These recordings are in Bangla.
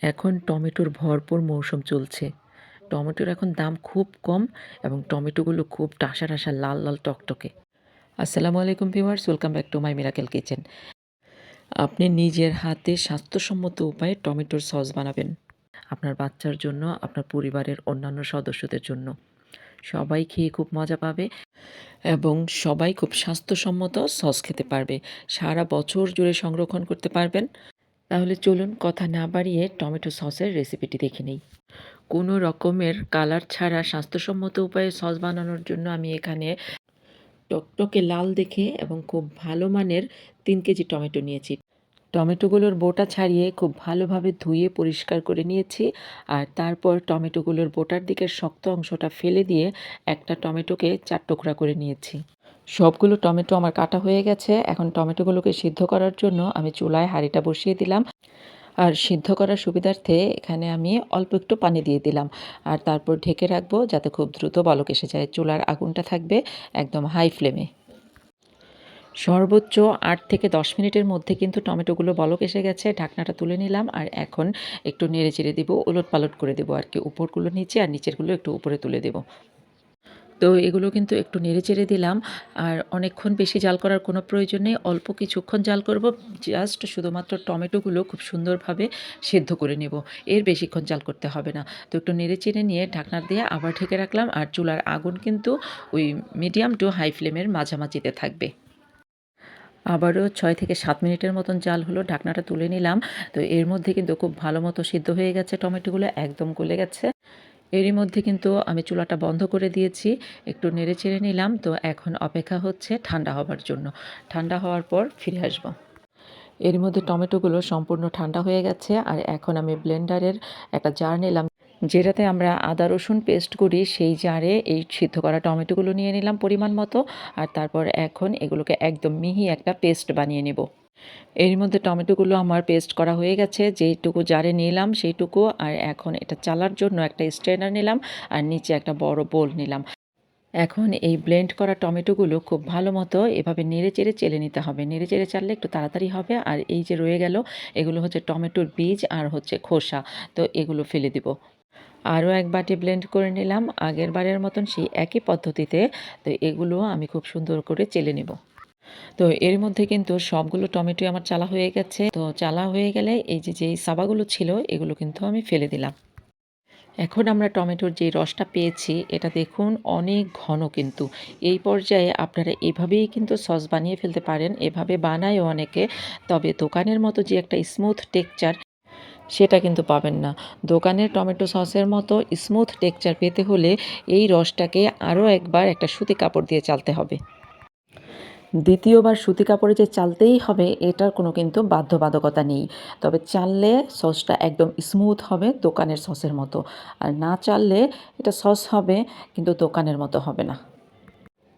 এখন টমেটোর ভরপুর মৌসুম চলছে। টমেটোর এখন দাম খুব কম এবং টমেটোগুলো খুব টাসা টাসা, লাল লাল টকটকে। আসসালামু আলাইকুম viewers, welcome back to my miracle kitchen. আপনি নিজের হাতে স্বাস্থ্যসম্মত উপায়ে টমেটোর সস বানাবেন। আপনার বাচ্চার জন্য, আপনার পরিবারের অন্যান্য সদস্যদের জন্য। সবাই খেয়ে খুব মজা পাবে এবং সবাই খুব স্বাস্থ্যসম্মত সস খেতে পারবে। সারা বছর জুড়ে সংরক্ষণ করতে পারবেন। তাহলে চলুন কথা না বাড়িয়ে টমেটো সসের রেসিপিটি দেখে নিই। কোনো রকমের কালার ছাড়া স্বাস্থ্যসম্মত উপায়ে সস বানানোর জন্য আমি এখানে টকটকে লাল দেখে এবং খুব ভালো মানের তিন কেজি টমেটো নিয়েছি। টমেটোগুলোর বোটা ছাড়িয়ে খুব ভালোভাবে ধুয়ে পরিষ্কার করে নিয়েছি আর তারপর টমেটোগুলোর বোটার দিকের শক্ত অংশটা ফেলে দিয়ে একটা টমেটোকে চার টুকরা করে নিয়েছি। সবগুলো টমেটো আমার কাটা হয়ে গেছে। এখন টমেটোগুলোকে সিদ্ধ করার জন্য আমি চুলায় হাঁড়িটা বসিয়ে দিলাম। আর সিদ্ধ করার সুবিধার্থে এখানে আমি অল্প একটু পানি দিয়ে দিলাম। আর তারপর ঢেকে রাখব যাতে খুব দ্রুত বলক এসে যায়। চুলার আগুনটা থাকবে একদম হাই ফ্লেমে। সর্বোচ্চ আট থেকে দশ মিনিটের মধ্যে কিন্তু টমেটোগুলো বলক এসে গেছে। ঢাকনাটা তুলে নিলাম আর এখন একটু নেড়ে চেড়ে দেবো ওলট পালট করে দেবো আর কি উপরগুলো নিচে আর নিচেরগুলো একটু উপরে তুলে দেবো। তো এগুলো কিন্তু একটু নেড়ে চেড়ে দিলাম। আর অনেকক্ষণ বেশি জাল করার কোনো প্রয়োজন নেই। অল্প কিছুক্ষণ জাল করব। জাস্ট শুধুমাত্র টমেটোগুলো খুব সুন্দরভাবে সেদ্ধ করে নেব। এর বেশিক্ষণ জাল করতে হবে না। তো একটু নেড়ে চেড়ে নিয়ে ঢাকনা দিয়ে আবার ঢেকে রাখলাম। আর চুলার আগুন কিন্তু ওই মিডিয়াম টু হাই ফ্লেমের মাঝামাঝিতে থাকবে। আবারও ছয় থেকে সাত মিনিটের মতন জাল হলো। ঢাকনাটা তুলে নিলাম। তো এর মধ্যে কিন্তু খুব ভালো মতো সিদ্ধ হয়ে গেছে টমেটোগুলো। একদম গলে গেছে। এরই মধ্যে কিন্তু আমি চুলাটা বন্ধ করে দিয়েছি, একটু নেড়ে চেড়ে নিলাম, তো এখন অপেক্ষা হচ্ছে ঠান্ডা হবার জন্য। ঠান্ডা হওয়ার পর ফিরে আসব। এর মধ্যে টমেটোগুলো সম্পূর্ণ ঠান্ডা হয়ে গেছে, আর এখন আমি ব্লেন্ডারের একটা জার নিলাম। যেটাতে আমরা আদা, রসুন পেস্ট করি, সেই জারে এই সিদ্ধ করা টমেটোগুলো নিয়ে নিলাম পরিমাণ মতো, আর তারপর এখন এগুলোকে একদম মিহি একটা পেস্ট বানিয়ে নেব। এর মধ্যে টমেটোগুলো আমার পেস্ট করা হয়ে গেছে, যেইটুকু জারে নিলাম সেইটুকু, আর এখন এটা চালার জন্য একটা স্ট্রেনার নিলাম, আর নিচে একটা বড় বোল নিলাম। এখন এই ব্লেন্ড করা টমেটোগুলো খুব ভালো মতো এভাবে নেড়ে চেড়ে চেলে নিতে হবে। নেড়ে চেড়ে চাললে একটু তাড়াতাড়ি হবে, আর এই যে রয়ে গেল, এগুলো হচ্ছে টমেটোর বীজ আর হচ্ছে খোসা, তো এগুলো ফেলে দিব। আরও এক বাটি ব্লেন্ড করে নিলাম, আগের বারের মতন সেই একই পদ্ধতিতে, তো এগুলো আমি খুব সুন্দর করে চেলে নেব। তো এর মধ্যে কিন্তু সবগুলো টমেটো আমার চালা হয়ে গেছে। তো চালা হয়ে গেলে এই যে, যেই সাবাগুলো ছিল, এগুলো কিন্তু আমি ফেলে দিলাম। এখন আমরা টমেটোর যে রসটা পেয়েছি, এটা দেখুন অনেক ঘন কিন্তু। এই পর্যায়ে আপনারা এভাবেই কিন্তু সস বানিয়ে ফেলতে পারেন, এভাবে বানায় অনেকে। তবে দোকানের মতো যে একটা স্মুথ টেক্সচার, সেটা কিন্তু পাবেন না। দোকানের টমেটো সসের মতো স্মুথ টেক্সচার পেতে হলে এই রসটাকে আরও একবার একটা সুতি কাপড় দিয়ে চালতে হবে। দ্বিতীয়বার সুতি কাপড়ে যে চালতেই হবে, এটার কোনো কিন্তু বাধ্যবাধকতা নেই। তবে চাললে সসটা একদম স্মুথ হবে দোকানের সসের মতো। আর না চাললে এটা সস হবে, কিন্তু দোকানের মতো হবে না।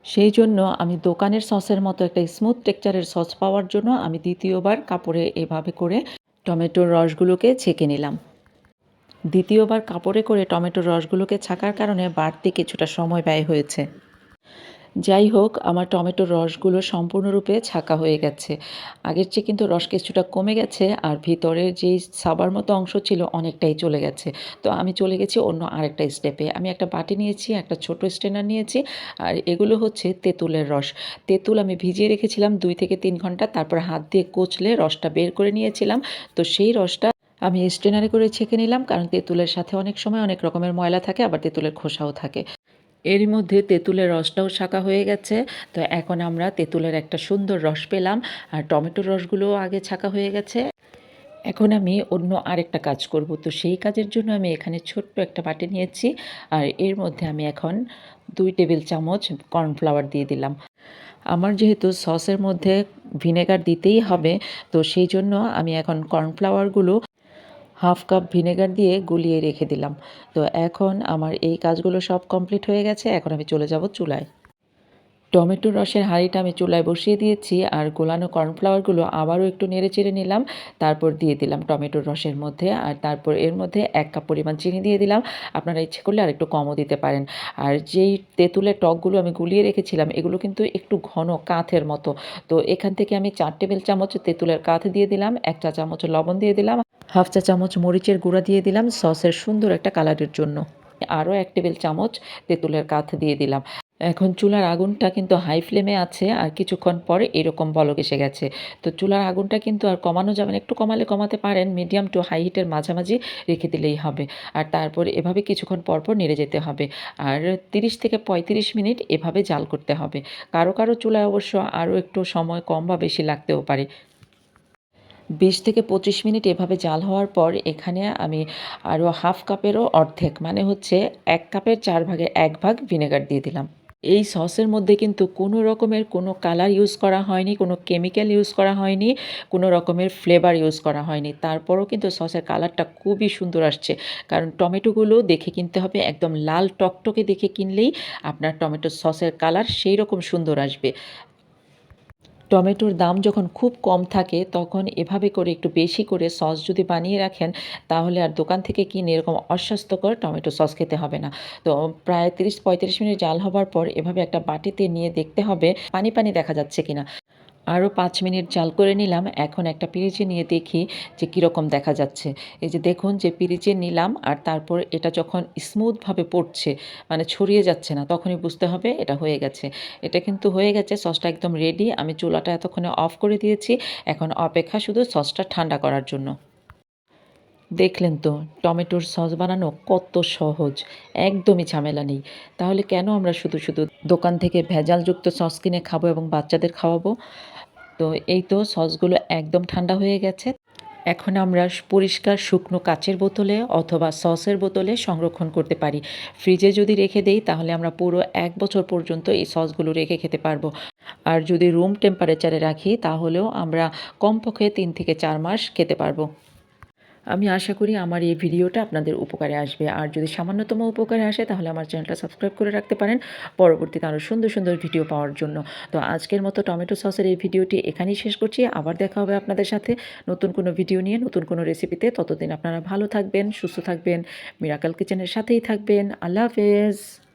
সেই জন্য আমি দোকানের সসের মতো একটা স্মুথ টেক্সচারের সস পাওয়ার জন্য আমি দ্বিতীয়বার কাপড়ে এভাবে করে টমেটোর রসগুলোকে ছেঁকে নিলাম। দ্বিতীয়বার কাপড়ে করে টমেটোর রসগুলোকে ছাকার কারণে বাড়তি কিছুটা সময় ব্যয় হয়েছে। যাই হোক, আমার টমেটোর রসগুলো সম্পূর্ণরূপে ছাকা হয়ে গেছে। আগের চেয়ে কিন্তু রস কিছুটা কমে গেছে আর ভিতরের যেই সাবার মতো অংশ ছিল অনেকটাই চলে গেছে। তো আমি চলে গেছি অন্য আরেকটা স্টেপে আমি একটা বাটি নিয়েছি, একটা ছোট স্টেনার নিয়েছি আর এগুলো হচ্ছে তেঁতুলের রস। তেঁতুল আমি ভিজিয়ে রেখেছিলাম দুই থেকে তিন ঘণ্টা, তারপর হাত দিয়ে কোচলে রসটা বের করে নিয়েছিলাম। তো সেই রসটা আমি স্ট্রেনারে করে ছেঁকে নিলাম কারণ তেঁতুলের সাথে অনেক সময় অনেক রকমের ময়লা থাকে, আবার তেঁতুলের খোসাও থাকে। এরই মধ্যে তেঁতুলের রসটাও শাঁকা হয়ে গেছে। তো এখন আমরা তেঁতুলের একটা সুন্দর রস পেলাম, আর টমেটোর রসগুলোও আগে ছাকা হয়ে গেছে। এখন আমি অন্য আরেকটা কাজ করব। তো সেই কাজের জন্য আমি এখানে ছোট্ট একটা বাটি নিয়েছি, আর এর মধ্যে আমি এখন দুই টেবিল চামচ কর্নফ্লাওয়ার দিয়ে দিলাম। আমার যেহেতু সসের মধ্যে ভিনেগার দিতেই হবে, তো সেই জন্য আমি এখন কর্নফ্লাওয়ারগুলো হাফ কাপ ভিনেগার দিয়ে গুলিয়ে রেখে দিলাম। তো এখন আমার এই কাজগুলো সব কমপ্লিট হয়ে গেছে, এখন আমি চলে যাব চুলায়। টমেটো রসের হাঁড়িটা আমি চুলায় বসিয়ে দিয়েছি আর গোলানো কর্নফ্লাওয়ারগুলো আবারও একটু নেড়ে চেড়ে নিলাম, তারপর দিয়ে দিলাম টমেটোর রসের মধ্যে আর তারপর এর মধ্যে এক কাপ পরিমাণ চিনি দিয়ে দিলাম। আপনারা ইচ্ছে করলে আর একটু কমও দিতে পারেন। আর যেই তেঁতুলের টকগুলো আমি গুলিয়ে রেখেছিলাম, এগুলো কিন্তু একটু ঘন কাঁথের মতো। তো এখান থেকে আমি চার টেবিল চামচ তেঁতুলের কাঁথ দিয়ে দিলাম, এক চা চামচ লবণ দিয়ে দিলাম। হাফ চা চামচ মরিচের গুঁড়া দিয়ে দিলাম, সসের সুন্দর একটা কালারের জন্য। আরও এক টেবিল চামচ তেঁতুলের কাঠ দিয়ে দিলাম। এখন চুলার আগুনটা কিন্তু হাই ফ্লেমে আছে, আর কিছুক্ষণ পরে এরকম বলক এসে গেছে। তো চুলার আগুনটা কিন্তু আর কমানো যাবে না, একটু কমালে কমাতে পারেন, মিডিয়াম টু হাই হিটের মাঝামাঝি রেখে দিলেই হবে। আর তারপর এভাবে কিছুক্ষণ পরপর নেড়ে যেতে হবে। আর তিরিশ থেকে পঁয়ত্রিশ মিনিট এভাবে জাল করতে হবে। কারও কারও চুলায় অবশ্য আরও একটু সময় কম বা বেশি লাগতেও পারে। বিশ থেকে পঁচিশ মিনিট এভাবে জাল হওয়ার পর এখানে আমি আরও হাফ কাপেরও অর্ধেক মানে হচ্ছে এক কাপের চার ভাগের এক ভাগ ভিনেগার দিয়ে দিলাম। এই সসের মধ্যে কিন্তু কোনো রকমের কোনো কালার ইউজ করা হয়নি, কোনো কেমিক্যাল ইউজ করা হয়নি, কোনো রকমের ফ্লেভার ইউজ করা হয়নি। তারপরও কিন্তু সসের কালারটা খুবই সুন্দর আসছে। কারণ টমেটোগুলো দেখে কিনতে হবে, একদম লাল টকটকে দেখে কিনলেই আপনার টমেটো সসের কালার সেই রকম সুন্দর আসবে। টমেটোর দাম যখন খুব কম থাকে, তখন এভাবে করে একটু বেশি করে সস যদি বানিয়ে রাখেন, তাহলে আর দোকান থেকে কিনে এরকম অস্বাস্থ্যকর টমেটো সস খেতে হবে না। তো প্রায় তিরিশ পঁয়ত্রিশ মিনিট জাল হবার পর এভাবে একটা বাটিতে নিয়ে দেখতে হবে, পানি পানি দেখা যাচ্ছে কিনা। আরও পাঁচ মিনিট জাল করে নিলাম। এখন একটা পিরিচে নিয়ে দেখি যে কীরকম দেখা যাচ্ছে। এই যে দেখুন যে পিরিচে নিলাম আর তারপর এটা যখন স্মুথভাবে পড়ছে মানে ছড়িয়ে যাচ্ছে না, তখনই বুঝতে হবে এটা হয়ে গেছে। এটা কিন্তু হয়ে গেছে, সসটা একদম রেডি আমি চুলাটা এতক্ষণে অফ করে দিয়েছি। এখন অপেক্ষা শুধু সসটা ঠান্ডা করার জন্য। দেখলেন তো, টমেটোর সস বানানো কত সহজ, একদমই ঝামেলা নেই। তাহলে কেন আমরা শুধু শুধু দোকান থেকে ভেজালযুক্ত সস কিনে খাব এবং বাচ্চাদের খাওয়াবো? তো এই তো সসগুলো একদম ঠান্ডা হয়ে গেছে। এখন আমরা পরিষ্কার শুকনো কাচের বোতলে অথবা সসের বোতলে সংরক্ষণ করতে পারি। ফ্রিজে যদি রেখে দেই, তাহলে আমরা পুরো এক বছর পর্যন্ত এই সসগুলো রেখে খেতে পারব। আর যদি রুম টেম্পারেচারে রাখি, তাহলেও আমরা কমপক্ষে তিন থেকে চার মাস খেতে পারব। আমি আশা করি আমার এই ভিডিওটা আপনাদের উপকারে আসবে। আর যদি সামান্যতম উপকারে আসে, তাহলে আমার চ্যানেলটা সাবস্ক্রাইব করে রাখতে পারেন পরবর্তীতে আরও সুন্দর সুন্দর ভিডিও পাওয়ার জন্য। তো আজকের মতো টমেটো সসের এই ভিডিওটি এখানেই শেষ করছি। আবার দেখা হবে আপনাদের সাথে নতুন কোনো ভিডিও নিয়ে, নতুন কোনো রেসিপিতে। ততদিন আপনারা ভালো থাকবেন, সুস্থ থাকবেন মিরাকাল কিচেনের সাথেই থাকবেন। আল্লাহ হাফেজ।